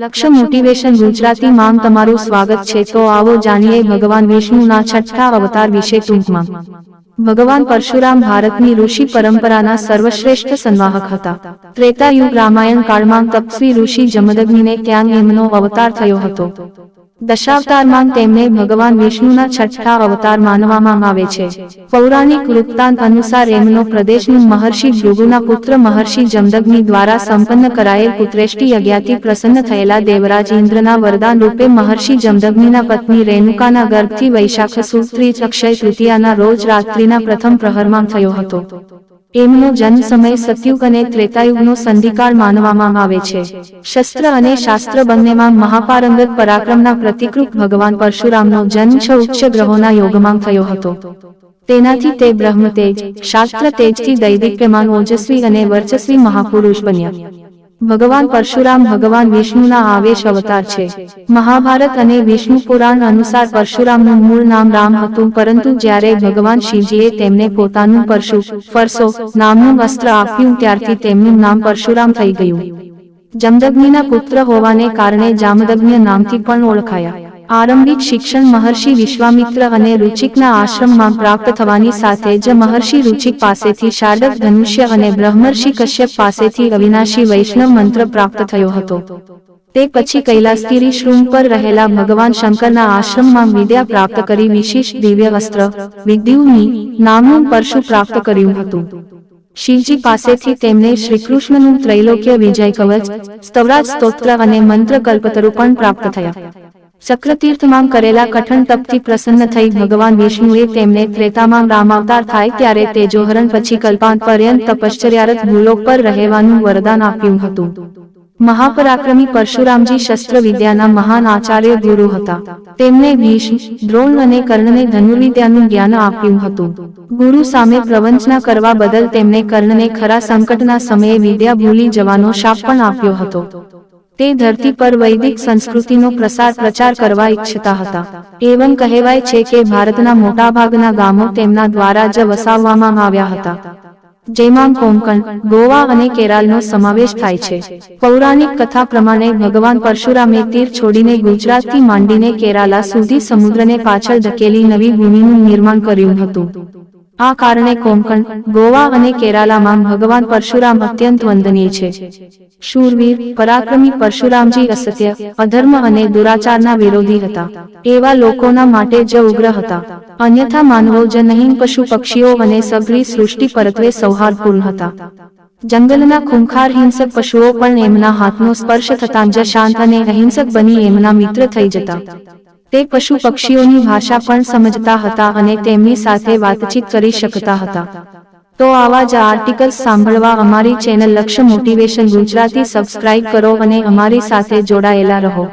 લક્ષ્ય મોટિવેશન ગુજરાતી માં તમારું સ્વાગત છે તો આવો જાણીએ ભગવાન વિષ્ણુના છઠ્ઠા અવતાર વિશે ટૂંકમાં. ભગવાન પરશુરામ ભારતની ઋષિ પરંપરાના સર્વશ્રેષ્ઠ સંવાહક હતા. ત્રેતાયુગ રામાયણ કાળમાં તપસ્વી ઋષિ જમદગ્નિને ત્યાં એમનો અવતાર થયો હતો. દશાવતારમાં તેમને ભગવાન વિષ્ણુના છઠ્ઠા અવતાર માનવામાં આવે છે. પૌરાણિક વૃત્તાંત અનુસાર એમનો પ્રદેશનું મહર્ષિ ભૃગુના પુત્ર મહર્ષિ જમદગ્નિ દ્વારા સંપન્ન કરાયેલ પુત્રેષ્ટિ યજ્ઞાથી પ્રસન્ન થયેલા દેવરાજ ઇન્દ્રના વરદાન રૂપે મહર્ષિ જમદગ્નિના પત્ની રેણુકાના ગર્ભથી વૈશાખ સુદ ત્રીજ અક્ષય તૃતીયાના રોજ રાત્રિના પ્રથમ પ્રહરમાં થયો હતો. એમનો જન્મ સમય સતયુગ અને ત્રેતાયુગનો સંધિકાળ માનવામાં આવે છે. શસ્ત્ર અને શાસ્ત્ર બંનેમાં મહાપારંગત પરાક્રમના પ્રતિકરૂપ ભગવાન પરશુરામનો જન્મ છ ઉચ્ચ ગ્રહોના યોગમાં થયો હતો. તેનાથી તે બ્રહ્મ તેજ શાસ્ત્ર તેજથી દૈદિપ્યમાન ઓજસ્વી અને વર્ચસ્વી મહાપુરુષ બન્યા. ભગવાન પરશુરામ ભગવાન વિષ્ણુના આવેશ અવતાર છે. મહાભારત અને વિષ્ણુ પુરાણ અનુસાર પરશુરામનું મૂળ નામ રામ હતું, પરંતુ જ્યારે ભગવાન શિવજીએ તેમને પોતાનું પરશુ, ફરસો નામનું વસ્ત્ર આપ્યું, ત્યારથી તેમનું નામ પરશુરામ થઈ ગયું. જમદગ્નિના પુત્ર હોવાને કારણે જામદગ્ન નામથી પણ ઓળખાયા. આરંભિક શિક્ષણ મહર્ષિ વિશ્વામિત્ર અને રુચિકના આશ્રમમાં પ્રાપ્ત થવાની સાથે જ મહર્ષિ રુચિક પાસેથી શાડક ધનુષ્ય અને બ્રહ્મર્ષિ કશ્યપ પાસેથી અવિનાશી વૈષ્ણવ મંત્ર પ્રાપ્ત થયો હતો. તે પછી કૈલાસગીરી શૃંગ પર રહેલા ભગવાન શંકરના આશ્રમમાં વિદ્યા પ્રાપ્ત કરી વિશિષ્ટ દિવ્ય વસ્ત્ર, વિદ્યુની, નામનું પરશુ પ્રાપ્ત કર્યું હતું. શિવજી પાસેથી તેમને શ્રીકૃષ્ણનું ત્રૈલોક્ય વિજય કવચ, સ્તવરાજ સ્તોત્ર અને મંત્ર કલ્પતરુ પણ પ્રાપ્ત થયા. ચક્રતીર્થમાં કરેલા કઠણ તપથી પ્રસન્ન થઈ ભગવાન વિષ્ણુએ તેમને ત્રેતામાં રામાવતાર થાય ત્યારે તેજોહરણ પછી કલ્પાંત પર્યંત તપશ્ચર્યારત ભૂલોક પર રહેવાનું વરદાન આપ્યું હતું. મહાપરાક્રમી પરશુરામજી શસ્ત્ર વિદ્યાના મહાન આચાર્ય ગુરુ હતા. તેમને ભીષ્મ, દ્રોણ અને કર્ણને ધનુર્વિદ્યાનું જ્ઞાન આપ્યું હતું. ગુરુ સામે પ્રવંચના કરવા બદલ તેમને કર્ણને ખરા સંકટના સમયે વિદ્યા ભૂલી જવાનો શાપ પણ આપ્યો હતો. તે ધરતી પર વૈદિક સંસ્કૃતિનો પ્રસાર પ્રચાર કરવા ઈચ્છતા હતા. એવમ કહેવાય છે કે ભારતના મોટાભાગના ગામો તેમના દ્વારા જ વસાવવામાં આવ્યા હતા. જેમાં કોંકણ, ગોવા અને કેરાલનો સમાવેશ થાય છે. પૌરાણિક કથા પ્રમાણે ભગવાન પરશુરામે તીર છોડીને ગુજરાતથી માંડીને કેરાલા સુધી સમુદ્રને પાછળ ધકેલી નવી ભૂમિનું નિર્માણ કર્યું હતું. આ કારણે કોંકણ, ગોવા અને કેરાલામાં ભગવાન પરશુરામ અત્યંત વંદનીય છે. શૂરવીર, પરાક્રમી પરશુરામજી અસત્ય, અધર્મ અને દુરાચારના વિરોધી હતા. એવા લોકોના માટે જ ઉગ્ર હતા. અન્યથા માનવો જ નહીં પશુ પક્ષીઓ અને સઘળી સૃષ્ટિ પરત્વે સૌહાર્દપૂર્ણ હતા. જંગલના ખૂંખાર હિંસક પશુઓ પણ એમના હાથનો સ્પર્શ થતાં જ શાંત અને અહિંસક બની એમના મિત્ર થઈ જતા. તે પશુ પક્ષીઓની ભાષા પણ સમજતા હતા અને તેમની સાથે વાતચીત કરી શકતા હતા. તો આવા જ આર્ટિકલ્સ સાંભળવા અમારી ચેનલ લક્ષ્ય મોટિવેશન ગુજરાતી સબસ્ક્રાઇબ કરો અને અમારી સાથે જોડાયેલા રહો.